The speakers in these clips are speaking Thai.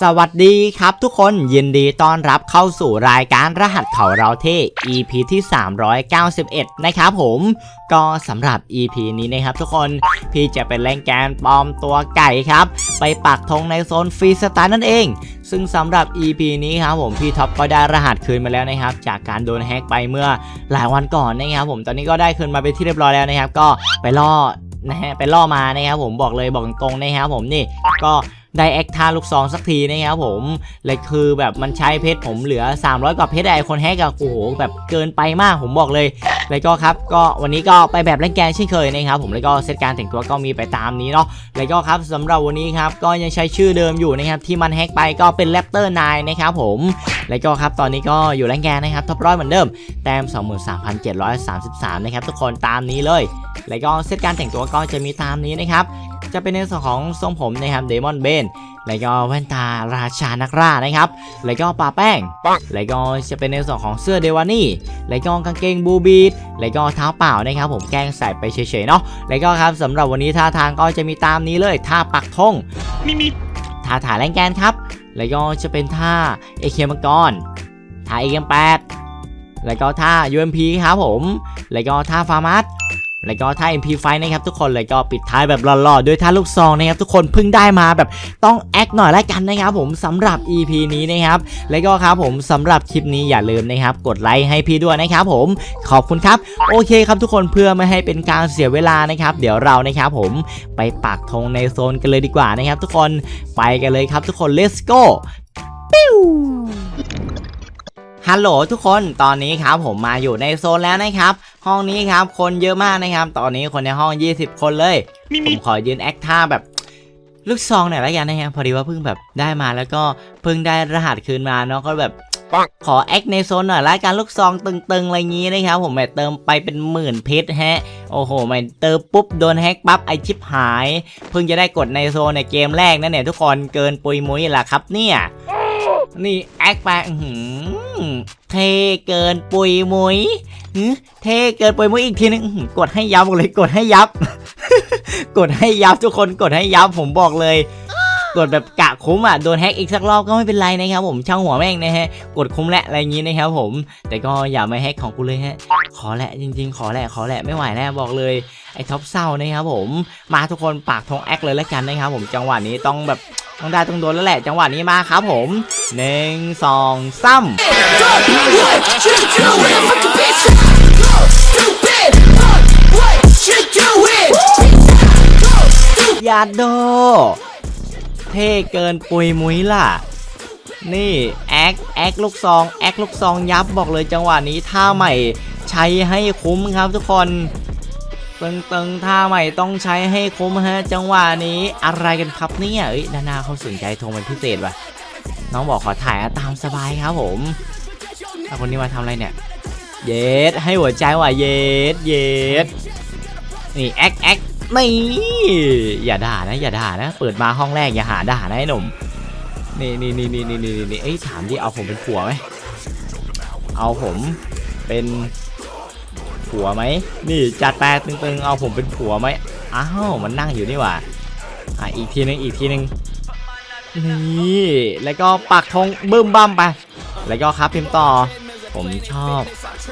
สวัสดีครับทุกคนยินดีต้อนรับเข้าสู่รายการรหัสเขาเราเท่ EP ที่ 391 นะครับผมก็สำหรับ EP นี้นะครับทุกคนพี่จะเป็นแรงแกนปลอมตัวไก่ครับ ไปปักธงในโซนฟรีสไตล์นั่นเอง ซึ่งสำหรับ EP นี้ครับผมพี่ท็อปก็ได้รหัสคืนมาแล้วนะครับ จากการโดนแฮ็กไปเมื่อหลายวันก่อนนะครับผมตอนนี้ก็ได้คืนมาเป็นที่เรียบร้อยแล้วนะครับ ก็ไปล่อนะฮะไปล่อมานะครับผมบอกเลยบอกตรงๆนะครับผมนี่ก็ ได้แอคท่าลูกซองสักทีนะครับผมเลยคือแบบมันใช้เพชรผมเหลือ 300 กว่าเพชรไอคนแฮกอะโอ้โหแบบเกินไปมากผมบอกเลยแล้วก็ครับก็วันนี้ก็ไปแบบเล่นแกนเช่นเคยนะครับผมแล้วก็เซตการแต่งตัวก็มีไปตามนี้เนาะแล้วก็ครับสำหรับวันนี้ครับก็ยังใช้ชื่อเดิมอยู่นะครับที่มันแฮกไปก็เป็นแรปเตอร์นายนะครับผมแล้วก็ครับตอนนี้ก็อยู่เล่นแกนนะครับท็อปร้อยเหมือนเดิมแต้ม23,733นะครับทุกคนตามนี้เลย แล้วก็เซตการแต่งตัวก็จะมีตามนี้นะครับ จะเป็นในส่วนของทรงผมนะครับเดมอนเบนแล้วก็แว่นตาราชานักล่านะครับ แล้วก็ปาแป้ง แล้วก็จะเป็นในส่วนของเสื้อเดวานี่แล้วก็กางเกงบูบีดแล้วก็เท้าเปล่านะครับผมแกล้งใส่ไปเฉยๆเนาะ แล้วก็ครับสำหรับวันนี้ท่าทางก็จะมีตามนี้เลยท่าปักธงมิมิท่าถ่ายแรงแกนครับ แล้วก็จะเป็นท่าเอเคมังกรท่าเอเกมแปดแล้วก็ท่า UMP ครับผม แล้วก็ท่าฟาร์มัส แล้วก็ท่า MP ไฟนะครับทุกคนแล้วก็ปิดท้ายแบบหล่อๆด้วยท่าลูกซองนะครับทุกคนเพิ่งได้มาแบบต้องแอคหน่อยละกันนะครับผมสำหรับ EP นี้นะครับแล้วก็ครับผมสำหรับคลิปนี้อย่าลืมนะครับกดไลค์ให้พี่ด้วยนะครับผมขอบคุณครับโอเคครับทุกคนเพื่อไม่ให้เป็นการเสียเวลานะครับ เดี๋ยวเรานะครับผมไปปักธงในโซนกันเลยดีกว่านะครับ ทุกคนไปกันเลยครับทุกคน let's go ปิ้ว ฮัลโหลทุกคนตอนนี้ครับผมมาอยู่ในโซนแล้วนะครับ ห้องนี้ครับคนเยอะมากนะครับ ตอนนี้คนในห้อง 20 คนเลยมิผมิมขอยืนแอคท่าแบบลูกซองหน่อยละกันนะครับพอดีว่าเพิ่งแบบได้มาแล้วก็เพิ่งได้รหัสคืนมาเนาะก็แบบขอแอคในโซนหน่อยละกันลูกซองตึงๆอะไรงี้นะครับผมแบบเติมไปเป็นหมื่นเพชรฮะโอ้โหไม่เติมปุ๊บโดนแฮกปั๊บไอชิปหาย เพิ่งจะได้กดในโซนในเกมแรกนั่นเนี่ยทุกคนเกินปุยมุ้ยล่ะครับเนี่ย นี่แอคไปเทเกินปุยมุยเทเกินปุยมุยอีกทีนึงกดให้ยับเลยกดให้ยับ กดให้ยับทุกคนกดให้ยับผมบอกเลยกดแบบกะคุ้มอะโดนแฮกอีกสักรอบก็ไม่เป็นไรนะครับผมช่างหัวแม่งนะฮะกดคุ้มแหละอะไรอย่างนี้นะครับผม แต่ก็อย่ามาแฮกของกูเลยฮะขอแหละจริง ๆ ขอแหละขอแหละไม่ไหวแล้วบอกเลยไอ้ท็อปเศร้านะครับผมมาทุกคนปากทองแอคเลยแล้วกันนะครับผมจังหวะนี้ต้องแบบ ต้องได้ต้องโดนแล้วแหละจังหวะนี้มาครับผมหนึ่งสองสาม What you doing? Fucking bitch, go stupid. Fuck what you doing? Go stupid. ยาโด เท่เกินปุยมุ้ยล่ะ นี่ แอค แอคลูกซอง แอคลูกซองยับบอกเลยจังหวะนี้ท่าใหม่ใช้ให้คุ้มครับทุกคน ตึงตึงๆท่าใหม่ต้องใช้ให้คุ้มฮะจังหวะนี้อะไรกันครับเนี่ยเอ้ยด้านหน้าเขาสนใจโทรเป็นพิเศษว่ะ น้องบอกขอถ่ายตามสบายครับผมเอาคนนี้มาทำอะไรเนี่ย เยสให้หัวใจว่ะเยสเยสนี่แอคแอคนี่อย่าด่านะอย่าด่านะ เปิดมาห้องแรกอย่าหาด่านะไอ้หนุ่มนี่นี่นี่นี่นี่นี่นี่เอ้ยถามดิเอาผมเป็นผัวไหมเอาผมเป็น ผัวไหมนี่จัดแปลตึงๆเอาผมเป็นผัวไหมอ้าวมันนั่งอยู่นี่หว่าอะอีกทีนึงอีกทีนึงนี่แล้วก็ปักธงบึ้มบั้มไป แล้วก็ครับพิมพ์ต่อ ผมชอบ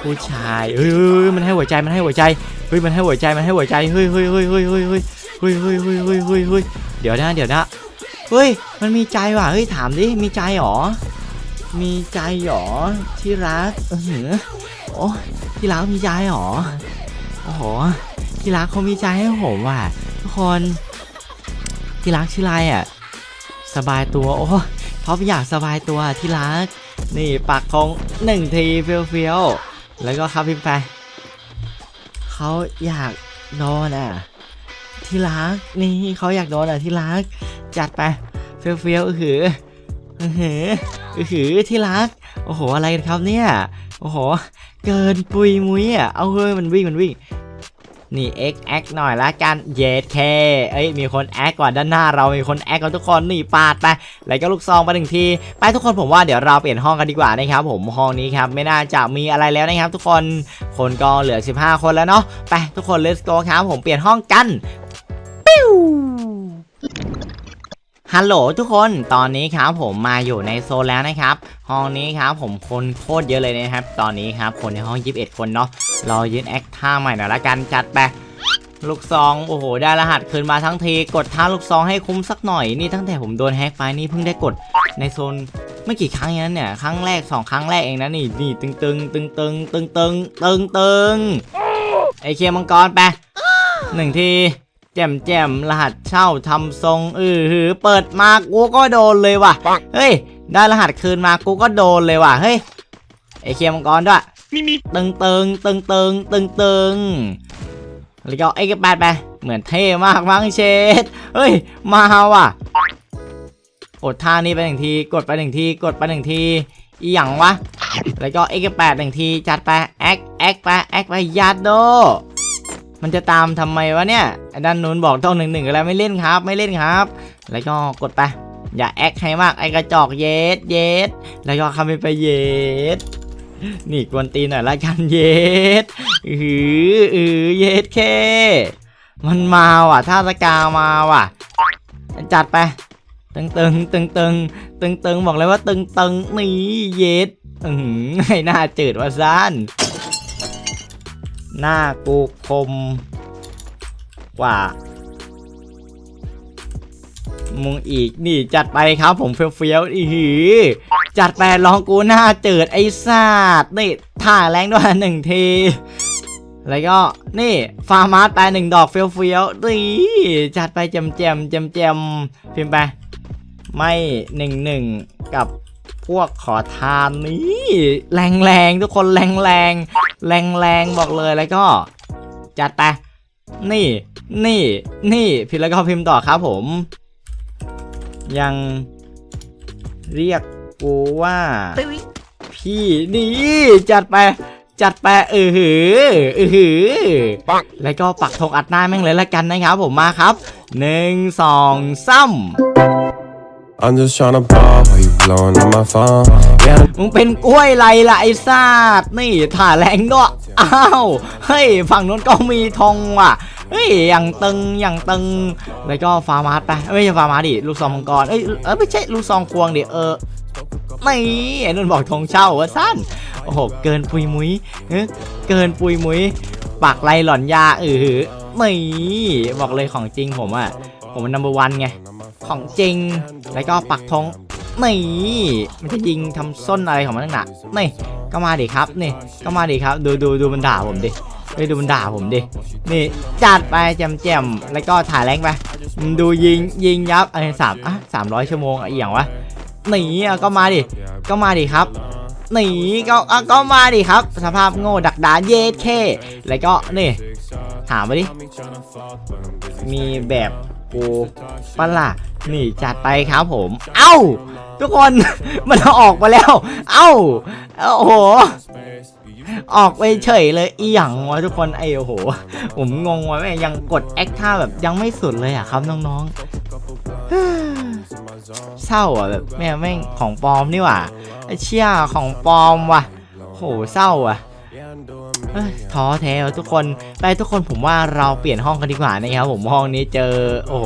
ผู้ชายเฮ้ยมันให้หัวใจมันให้หัวใจเฮ้ยมันให้หัวใจมันให้หัวใจเฮ้ยเฮ้ยเฮ้ยเฮ้ยเฮ้ยเฮ้ยเฮ้ยเฮ้ยเฮ้ยเฮ้ยเฮ้ยเฮ้ยเดี๋ยวนะเดี๋ยวนะเฮ้ยมันมีใจว่ะเฮ้ยถามดิมีใจหรอมีใจหรอที่รักเออหือโอ้ ที่รักมีใจหรอ โอ้โห ที่รักเขามีใจให้ผมว่ะทุกคน ที่รักชื่อไรอะ สบายตัว โอ้เพราะอยากสบายตัวที่รัก นี่ปักธงหนึ่งทีเฟี้ยวๆ แล้วก็ครับพิมพ์ไป เขาอยากโดนอะ ที่รัก นี่เขาอยากโดนอะที่รัก จัดไปเฟี้ยวเฟี้ยวๆ อือหือ อือหือ อือหือที่รัก โอ้โห อะไรกันครับเนี่ย โอ้โห เกินปุยมุ้ยอะ เอาเฮ้ยมันวิ่งมันวิ่ง นี่ X แอคหน่อยละกันเยดเคเอ้ยมีคนแอคก่อนด้านหน้าเรามีคนแอคก่อนทุกคนนี่ปาดไปแล้วก็ลูกซองไปหนึ่งทีไปทุกคนผมว่าเดี๋ยวเราเปลี่ยนห้องกันดีกว่านะครับผมห้องนี้ครับไม่น่าจะมีอะไรแล้วนะครับ ทุกคนคนก็เหลือ 15 คนแล้วเนาะไปทุกคน let's go ครับผมเปลี่ยนห้องกันปิ้ว ฮัลโหลทุกคนตอนนี้ครับผมมาอยู่ในโซนแล้วนะครับ ห้องนี้ครับผมคนโคตรเยอะเลยนะครับ ตอนนี้ครับคนในห้อง 21 คนเนาะเรายืนแอคท่าใหม่หน่อยละกันจัดไปลูกซองโอ้โหได้รหัสคืนมาทั้งทีกดท่าลูกซองให้คุ้มสักหน่อยนี่ตั้งแต่ผมโดนแฮกไปนี่เพิ่งได้กดในโซนไม่กี่ครั้งนั้นเนี่ยครั้งแรกสองครั้งแรกเองนะนี่นี่ตึงตึงตึงตึงตึงตึงตึงตึงไอเคียมังกรไปหนึ่งที แจ่มแจ่มรหัสเช่าทำทรงเออหือ เปิดมากูก็โดนเลยว่ะ เฮ้ย ได้รหัสคืนมากูก็โดนเลยว่ะ เฮ้ยไอเคียมังกรด้วยตึงตึงตึงตึงตึงตึงแล้วก็ไอ้กระแปดไปเหมือนเท่มากมั้งเชดเฮ้ย มาว่ะกดท่านี้ไปหนึ่งที กดไปหนึ่งที กดไปหนึ่งที อีหยังวะ แล้วก็ x 8หนึ่งที จัดไปแอคแอคไปแอคไปยัดโด มันจะตามทำไมวะเนี่ยด้านนู้นบอกต้องหนึ่งหนึ่งอะไรไม่เล่นครับ ไม่เล่นครับ แล้วก็กดไป อย่าแอคให้มากไอกระจอกเยสเยสแล้วก็คำไปเยสนี่กวนตีนหน่อยละกันเยสอืออือเยสเค มันมาว่ะท่าสกามาว่ะ จัดไป ตึงตึงตึงตึงตึงตึงบอกเลยว่าตึงตึงนี่เยสอือให้หน้าจืดว่าซ่าน หน้ากูคมกว่ามุงอีกนี่จัดไปครับผมเฟี้ยวๆอีหือจัดไปลองกูหน้าเจิดไอ้ซาดนี่ท่าแรงด้วยหนึ่งที แล้วก็นี่ฟาร์มาสไปหนึ่งดอกเฟี้ยวๆนี่จัดไปแจมแจมแจมแจมพิมพ์ไป ไม่หนึ่งหนึ่งกับพวกขอทานนี่แรงแรงๆทุกคนแรง แรงแรงแรงๆบอกเลยแล้วก็ จัดไปนี่ นี่ นี่พิมพ์แล้วก็พิมพ์ต่อครับผม ยังเรียกกูว่าพี่นี่จัดไป จัดไปเออหือเออหือแล้วก็ปักธงอัดหน้าแม่งเลยละกันนะครับผมมาครับหนึ่งสองซ้ I'm just tryna ball while you blowing on my phone. Yeah, มึงเป็นกล้วยไรล่ะไอ้ซาดนี่ถ่าแรงด้วยอ้าวเฮ้ยฝั่งนู้นก็มีธงว่ะเฮ้ยอย่างตึงอย่างตึงแล้วก็ฟาร์มาสไปไม่ใช่ฟาร์มาสดิลูกซองมังกรเอ้ยเออไม่ใช่ลูกซองควงดิเออไม่ไอ้นุ่นบอกธงเช่าว่าสั้นโอ้โหเกินปุยมุ้ยเอ้ยเกินปุยมุ้ยปากไรหล่อนยาเออหือไม่บอกเลยของจริงผมอะผมมันนัมเบอร์วันไง ของจริง แล้วก็ปักธงนี่มันจะยิงทำส้นอะไรของมันนักหนานี่ก็มาดิครับนี่ก็มาดิครับดูดูดูมันด่าผมดิไปดูมันด่าผมดินี่จัดไปแจมแจมแล้วก็ถ่ายแรงไปดูยิงยิงยับไอ้สามอะสามร้อยชั่วโมงอะอหย่างวะหนีอะก็มาดิก็มาดิครับหนีก็อะก็มาดิครับ สภาพโง่ดักดานเย็ดเคแล้วก็นี่ถามมาดิมีแบบ กูปะล่ะนี่จัดไปครับผม เอ้า ทุกคน มันออกมาแล้ว เอ้า โอ้โห ออกไปเฉยเลยอีหยังวะทุกคนไอ้โอ้โห ผมงงว่ะแม่งยังกดแอคท่าแบบยังไม่สุดเลยอะครับน้องๆเศร้าอะแบบแม่งแม่งของปลอมนี่หว่าไอ้เชี่ยของปลอมว่ะโหเศร้าอะเอ้ย ท้อแท้ทุกคนไปทุกคนผมว่าเราเปลี่ยนห้องกันดีกว่านะครับผมห้องนี้เจอ โอ้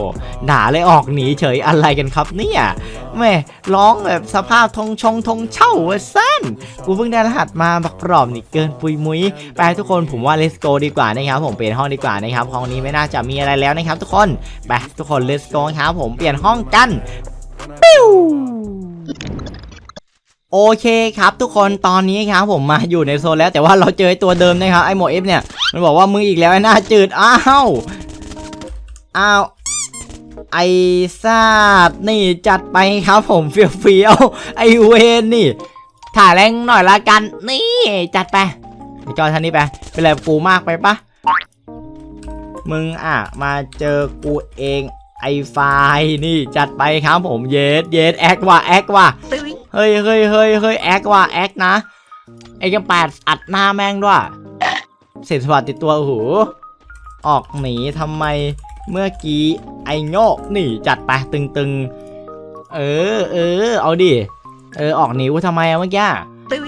ด่าเลยออกหนีเฉยอะไรกันครับเนี่ยแม่ร้องแบบสภาพทงชงทงเช่าสั้นกูเพิ่งได้รหัสมาบักกรอบนี่เกินปุยมุ้ยไปทุกคนผมว่า let's go ดีกว่านะครับผมเปลี่ยนห้องดีกว่านะครับห้องนี้ไม่น่าจะมีอะไรแล้วนะครับ ทุกคนไปทุกคน let's go ครับผมเปลี่ยนห้องกันปิ้ว โอเคครับทุกคนตอนนี้ครับผมมาอยู่ในโซนแล้วแต่ว่าเราเจอตัวเดิมนะครับไอ้หมเอฟเนี่ยมันบอกว่ามึงอีกแล้วไอ้หน้าจืดอ้าวอ้าวไอ้ซาดนี่จัดไปครับผมเฟี้ยวๆไอ้เวนนี่ ถ่ายแรงหน่อยละกันนี่ จัดไปไอ้จอยท่านนี้ไปเป็นไรกูมากไปปะมึงอะมาเจอกูเองไอ้ไฟนี่จัดไปครับผมเยสเยสแอคว่ะแอคว่ะ เฮ้ยเฮ้ยเฮ้ยเฮ้ยแอคว่ะแอคนะไอ้กระแปดอัดหน้าแม่งด้วยเศษสวัสดติดตัวโอ้โหออกหนีทำไมเมื่อกี้ไอ้โง่นี่จัดไปตึงตึงๆ เออเออเอาดิเออออกหนีกูทำไมอะเมื่อกี้เฮ้ย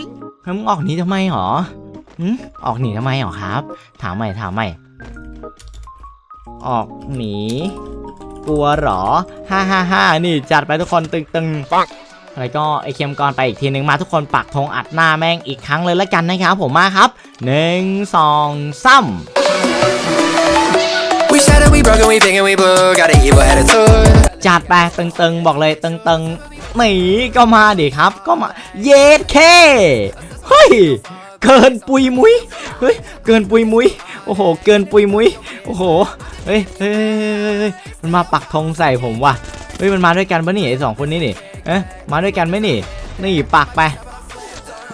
มึงออกหนีทำไมหรอหึออกหนีทำไมหรอครับ ถามใหม่ถามใหม่ ออกหนีกลัวเหรอ ฮ่าฮ่าฮ่านี่จัดไปทุกคนตึงตึงปัง แล้วก็ไอเค็มกรไปอีกทีหนึ่งมาทุกคนปักธงอัดหน้าแม่งอีกครั้งเลยละกันนะครับผมมาครับหนึ่งสองสาม We shattered, we broke, and we big and we blue. Got an evil attitude. จัดไปตึงๆ บอกเลยตึงๆหนีก็มาดิครับ ก็มาเยสเคเฮ้ย เกินปุยมุยเฮ้ยเกินปุยมุยโอ้โห เกินปุยมุยโอ้โหเฮ้ยเฮ้ยเฮ้ยเฮ้ยมันมาปักธงใส่ผมว่ะ เฮ้ยมันมาด้วยกันปะนี่ไอสองคนนี้นี่เอ๊ะมาด้วยกันไหมนี่ นี่ปักไป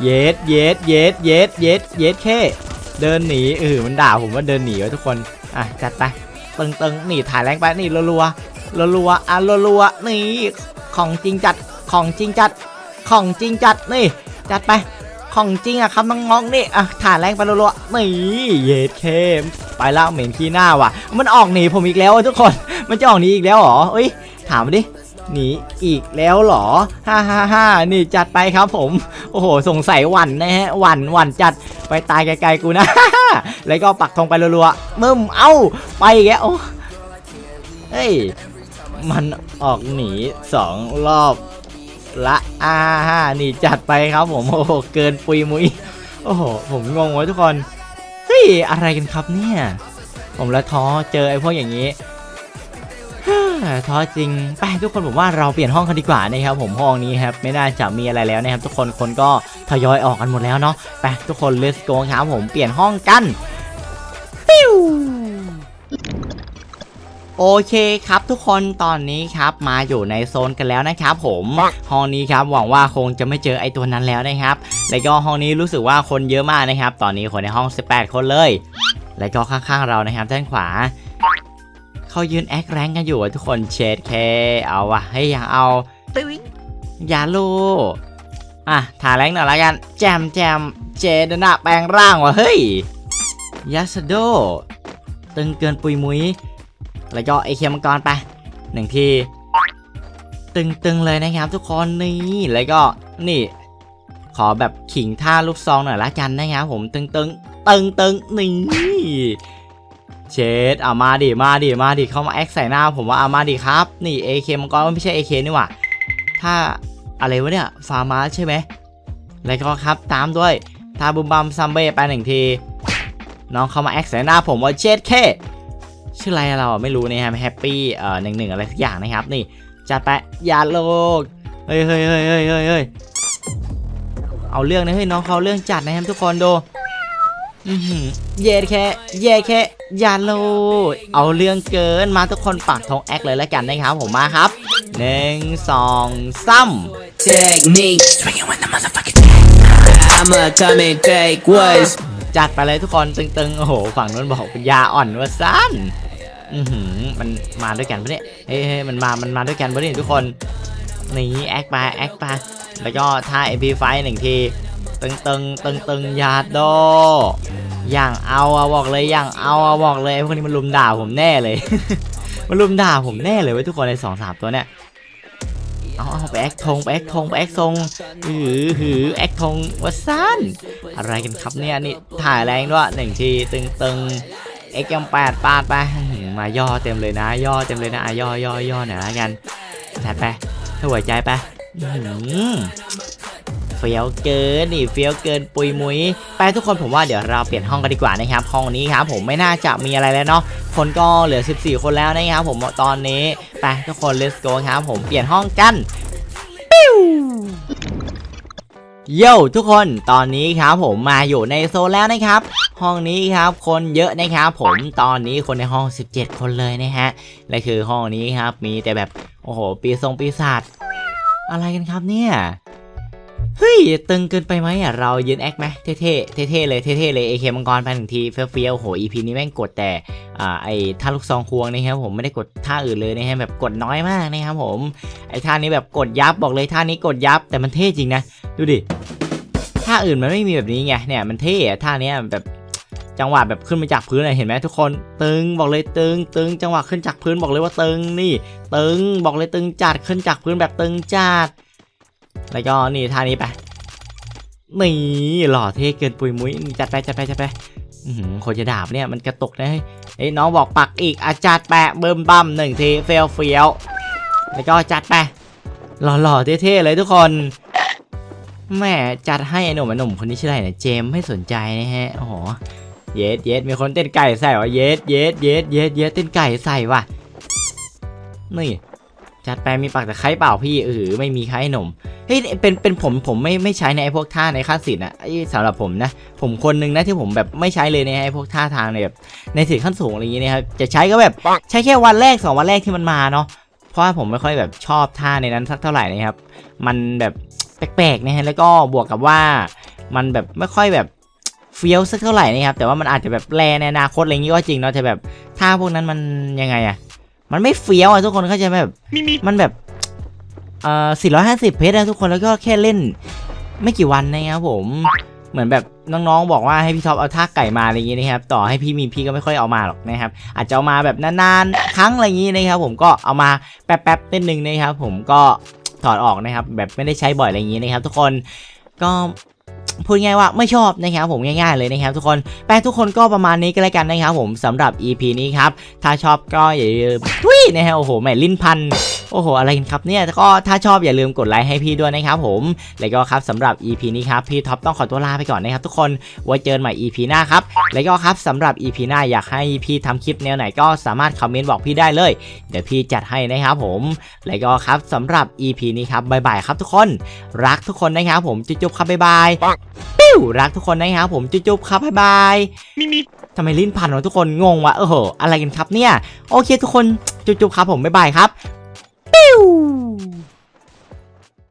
เยสเยสเยสเยสเยสเยสเคเดินหนีเออมันด่าผมว่าเดินหนีไว้ทุกคน อะจัดไปตึงๆนี่ถ่ายแรงไปนี่รัวๆรัวอะรัวๆนี่ของจริงจัดของจริงจัดของจริงจัดนี่ จัดไปของจริงอะครับน้องๆนี่อะถ่ายแรงไปรัวๆนี่เย็ดเคมไปแล้วเหม็นขี้หน้าว่ะ มันออกหนีผมอีกแล้วอะทุกคน มันจะออกหนีอีกแล้วเหรอเอ้ย ถามดิหนีอีกแล้วเหรอฮ่าฮ่าฮ่านี่จัดไปครับผม โอ้โห สงสัยหวันนะฮะ หวันหวันจัด ไปตายไกลๆกูนะ แล้วก็ปักธงไปรัวๆมึมเอ้า ไปอีกโอ้เฮ้ย มันออกหนีสองรอบละอ่าฮ่านี่จัดไปครับผม โอ้โห เกินปุยมุย โอ้โห ผมงงว้ทุกคน เฮ้ย อะไรกันครับเนี่ย ผมละท้อเจอไอ้พวกอย่างนี้ ท้อจริง ไปทุกคนผมว่าเราเปลี่ยนห้องกันดีกว่านะครับผมห้องนี้ครับไม่น่าจะมีอะไรแล้วนะครับทุกคนคนก็ทยอยออกกันหมดแล้วเนาะไปทุกคน let's go ครับผมเปลี่ยนห้องกันปิ้วโอเคครับทุกคนตอนนี้ครับมาอยู่ในโซนกันแล้วนะครับผมห้องนี้ครับหวังว่าคงจะไม่เจอไอตัวนั้นแล้วนะครับแล้วก็ห้องนี้รู้สึกว่าคนเยอะมากนะครับ ตอนนี้คนในห้อง 18 คนเลย แล้วก็ข้างๆเรานะครับด้านขวา เขายืนแอคแรงกันอยู่อะทุกคนเชดเคเอาวะให้ยอยากเอายาลูอะถ่ายแรงหน่อยละกัน แจมแจมเจดนะแปลงร่างว่ะเฮ้ยยาสโดตึงเกินปุยมุยแล้วก็ไอเคียมังกรไปหนึ่งทีตึงๆเลยนะครับทุกคนนี่แล้วก็นี่ ขอแบบขิงท่าลูกซองหน่อยละกันนะครับผมตึงๆตึงตึงๆนี่ เชดเอามาดิมาดิมาดิเข้ามาแอคใส่หน้าผมว่าเอามาดิครับ นี่เอเคมังกรไม่ใช่เอเคนี่หว่าถ้าอะไรวะเนี่ยฟาร์มาใช่ไหมแล้วก็ครับตามด้วยทาบุมบัมซัมเบ้ไปหนึ่งที น้องเข้ามาแอคใส่หน้าผมว่าเชดเคชื่ออะไรเราไม่รู้นะครับแฮปปี้เอ่อหนึ่งหนึ่งอะไรสักอย่างนะครับ นี่จัดไปยาโลกเฮ้ยเฮ้ยเฮ้ยเฮ้ยเฮ้ยเอาเรื่องนะเฮ้ยน้องเขาเรื่องจัดนะครับทุกคนดู เย่แค่เย่แค่ยาโลเอาเรื่องเกินมาทุกคนปักธงแอคเลยแล้วกันนะครับผมมาครับหนึ่งสองสาม Technique. Swinging with the motherfucking I'ma come and take what's จัดไปเลยทุกคนตึงๆ โอ้โห ฝั่งนู้นบอกเป็นยาอ่อนว่าสั้นอือหือมันมาด้วยกันปะเนี่ยเฮ้ยเฮ้ยมันมา มันมาด้วยกันปะเนี่ยทุกคน นี่แอคไปแอคไปแล้วก็ท่า MP ไฟหนึ่งที ตึงตึงตึงตึงยาโดอย่างเอาอะบอกเลยอย่างเอาอะบอกเลยพวกนี้มันลุมด่าผมแน่เลย มันลุมด่าผมแน่เลยเว้ทุกคนในสองสามตัวเนี่ยเอาเอาไปแอคทงไปแอคทงไปแอคทงหือหือแอคทงว่าสั้นอะไรกันครับเนี่ยนี่ถ่ายแรงด้วยหนึ่งทีตึงตึงเอ็กยังแปดปาดไปมาย่อเต็มเลยนะ ย่อเต็มเลยนะย่อย่อย่อหน่อยละกันจัดไปถ้าหัวใจไปอื้อหือเฟี้ยวเกินนี่เฟี้ยวเกินปุยมุยไปทุกคนผมว่าเดี๋ยวเราเปลี่ยนห้องกันดีกว่านะครับห้องนี้ครับผมไม่น่าจะมีอะไรแล้วเนาะคนก็เหลือ 14 คนแล้วนะครับผมตอนนี้ไปทุกคน let's go ครับผมเปลี่ยนห้องกันโย่ทุกคนตอนนี้ครับผมมาอยู่ในโซนแล้วนะครับ ห้องนี้ครับคนเยอะนะครับผมตอนนี้คนในห้อง 17 คนเลยนะฮะและคือห้องนี้ครับมีแต่แบบโอ้โหปีทรงปีศาจอะไรกันครับเนี่ย เฮ้ยตึงเกินไปไหมอะเรายืนแอคไหมเท่ๆเท่ๆเลยเท่ๆเลยเอเคมังกรไปหนึ่งทีเฟี้ยวๆโอ้โหอีพีนี้แม่งกดแต่อ่าไอท่าลูกซองควงนะครับผมไม่ได้กดท่าอื่นเลยนะฮะแบบกดน้อยมากนะครับผมไอท่านี้แบบกดยับบอกเลยท่านี้กดยับแต่มันเท่จริงนะดูดิท่าอื่นมันไม่มีแบบนี้ไงเนี่ยมันเท่ท่านี้แบบจังหวะแบบขึ้นมาจากพื้นเห็นไหมทุกคนตึงบอกเลยตึงตึงจังหวะขึ้นจากพื้นบอกเลยว่าตึงนี่ ตึงบอกเลยตึงจัดขึ้นจากพื้นแบบตึงจัด แล้วก็นี่ท่านี้ไปนี่หล่อเท่เกินปุยมุ้ยจัดไปจัดไปจัดไปคนจะดาบเนี่ยมันกระตุกนะเฮ้ยเอ้น้องบอกปักอีกอาจัดแปะเบิ่มบัมหนึ่งทีเฟียวเฟียวแล้วก็จัดไปหล่อๆเท่ๆเลยทุกคนแหม่จัดให้ไอ้หนุ่มไอ้หนุ่มคนนี้ชื่ออะไรเนี่ยเจมไม่สนใจนะฮะโอ้โหเยสเยสมีคนเต้นไก่ใส่วะเยสเยสเยสเยสเยสเต้นไก่ใส่ว่ะนี่จัดไปมีปักแตะไคร้เปล่าพี่เออไม่มีใครหนุ่ม เฮ้ยเป็นเป็นผมผมไม่ไม่ใช้ในไอ้พวกท่าในขั้นศิลป์อะไอ้สำหรับผมนะ ผมคนหนึงนะที่ผมแบบไม่ใช้เลยในไอ้พวกท่าทางในแบบในศิลป์ขั้นสูงอะไรอย่างเงี้ยนะครับจะใช้ก็แบบใช้แค่วันแรกสองวันแรกที่มันมาเนาะเพราะว่าผมไม่ค่อยแบบชอบท่าในนั้นสักเท่าไหร่นะครับ มันแบบแปลกๆนะฮะแล้วก็บวกกับว่ามันแบบไม่ค่อยแบบเฟี้ยวสักเท่าไหร่นะครับ แต่ว่ามันอาจจะแบบแลในอนาคตอะไรอย่างงี้ก็จริงเนาะแต่แบบท่าพวกนั้นมันยังไงอะมันไม่เฟี้ยวอะทุกคนเข้าใจไหมแบบมันแบบ เอ่อ450 เพชรนะทุกคนแล้วก็แค่เล่น ไม่กี่วันนะครับผม เหมือนแบบน้องๆบอกว่าให้พี่ท็อปเอาท่าไก่มาอะไรอย่างงี้นะครับ ต่อให้พี่มีพี่ก็ไม่ค่อยเอามาหรอกนะครับ อาจจะเอามาแบบนานๆ ครั้งอะไรอย่างงี้นะครับ ผมก็เอามาแป๊บๆนิดนึงนะครับ ผมก็ถอดออกนะครับ แบบไม่ได้ใช้บ่อยอะไรอย่างงี้นะครับ ทุกคนก็พูดง่ายว่าไม่ชอบนะครับผมง่ายๆเลยนะครับทุกคนแปลทุกคนก็ประมาณนี้ก็แล้วกันนะครับผมสำหรับ EP นี้ครับ ถ้าชอบก็อย่าลืมทุยนะฮะโอ้โหแหม่ลิ้นพัน อ้โห อะไรกันครับเนี่ยก็ถ้าชอบอย่าลืมกดไลค์ให้พี่ด้วยนะครับผม แล้วก็ครับสำหรับ EP นี้ครับพี่ท็อปต้องขอตัวลาไปก่อนนะครับทุกคนไว้เจอกันใหม่ EP หน้าครับ แล้วก็ครับสำหรับ EP หน้าอยากให้พี่ทำคลิปแนวไหนก็สามารถคอมเมนต์บอกพี่ได้เลย เดี๋ยวพี่จัดให้นะครับผม แล้วก็ครับสำหรับ EP นี้ครับบ๊ายบายครับทุกคน รักทุกคนนะครับผมจุ๊บๆครับบ๊ายบายปิ้วรักทุกคนนะครับผมจุ๊บๆครับบ๊ายบายทำไมลิ้นพันวะทุกคนงงวะเออโหอะไรกันครับเนี่ย โอเคทุกคนจุ๊บๆครับผมบ๊ายบายครับ Woo!